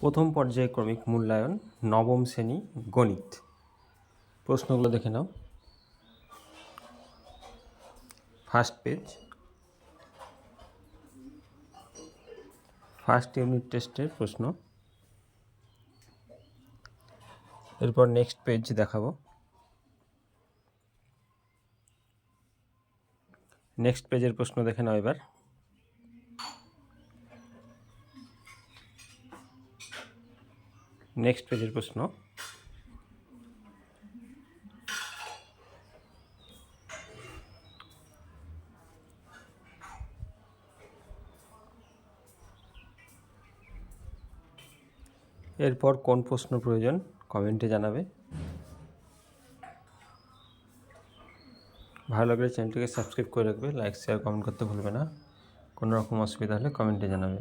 প্রথম পর্যায়ক্রমিক মূল্যায়ন নবম শ্রেণি গণিত। প্রশ্নগুলো দেখে নাও। ফার্স্ট পেজ ফার্স্ট ইউনিট টেস্টের প্রশ্ন। এরপর নেক্সট পেজ দেখাবো। নেক্সট পেজের প্রশ্ন দেখে নাও এবার। নেক্সট পেজের প্রশ্ন। এরপর কোন প্রশ্ন প্রয়োজন, কমেন্টে জানাবে। ভালো লাগলে চ্যানেলটিকে সাবস্ক্রাইব করে রাখবে, লাইক শেয়ার কমেন্ট করতে ভুলবে না। কোনো রকম অসুবিধা হলে কমেন্টে জানাবে।